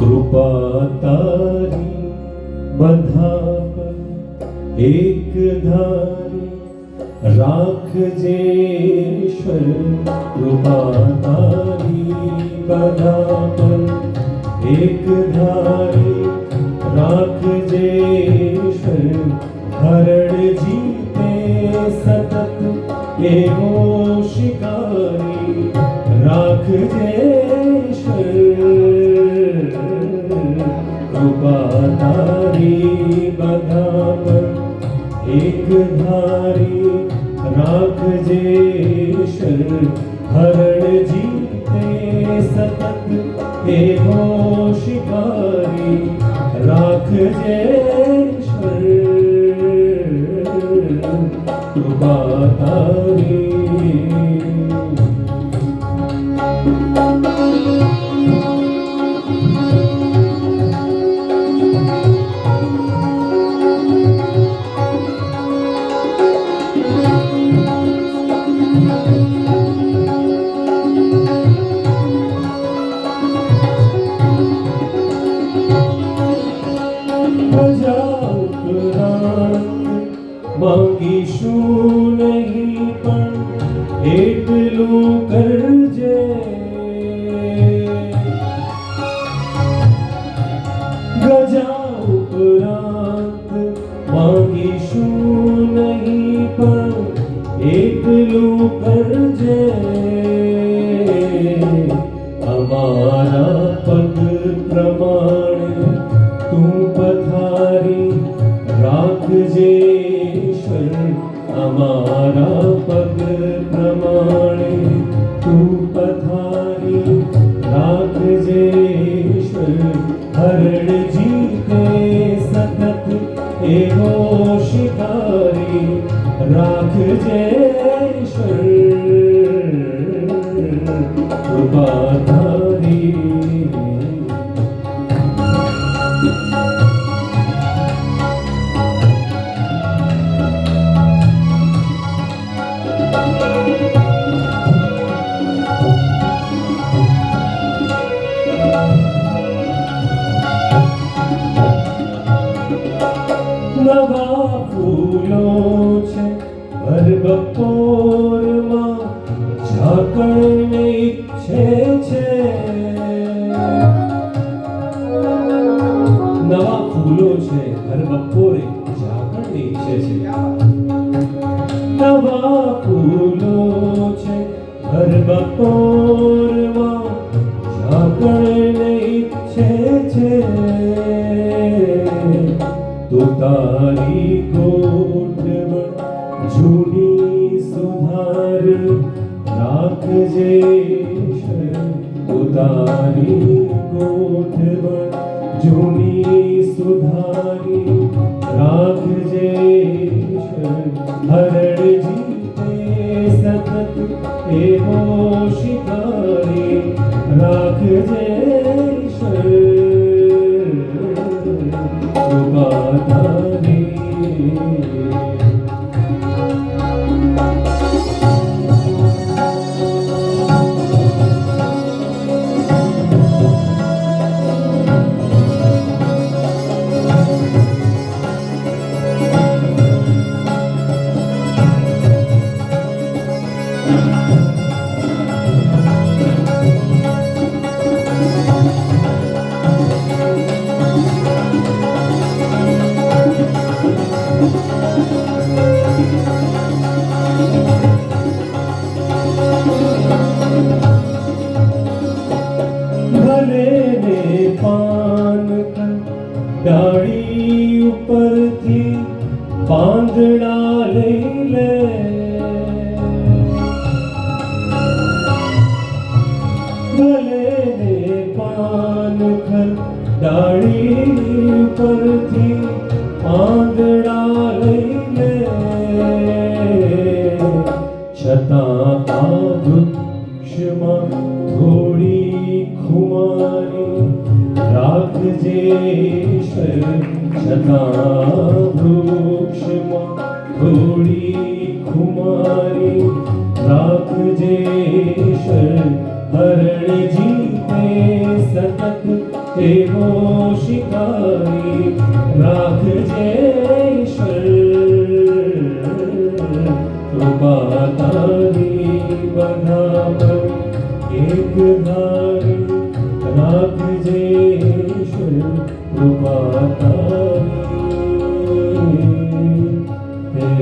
कृपा तारी बधाप एक धारी राख जेश्वर कृपा तारी बधाप एक धारी राख जन हरण जीते सतत एो उपाधारी बधाम। एक धारी राख जे जेश्वर, हरण जीते सतत। एवो शिकारी, राख जे कृपा तारी એટલું કરજે પ્રજા ઉપરાંત માંગીશું નહીં પણ એટલું કરજે અમારા এগো শিকারি রাখ যে উপাধা બપોરમાં ઝાકળને ઈચ્છે છે નવા ફૂલો છે ભર બપોરે ઝાકળને ઈચ્છે છે નવા ફૂલો છે ભર બપોરમાં ઝાકળને ઈચ્છે છે તો તારી ગોઠવણ જૂની રાખજે ઈશ્વર. તો તારી ગોઠવણ જૂની સુધારી રાખજે. હરણ જીતે સતત એવો શિકારી રાખજે ઉપરથી પાંદડા લઈ લે. ભલે ને પાન ડાળી ઉપરથી પાંદડા લઈ લે. છતાં આ વૃક્ષમાં થોડી ખુમારી રાખજે ઈશ્વર છતાં વૃક્ષમાં થોડી ખુમારી રાખજે હરણ જીતે સતત એવો શિકારી રાખજે કૃપા તારી બધા પર એક ધારી રાખજે કૃપા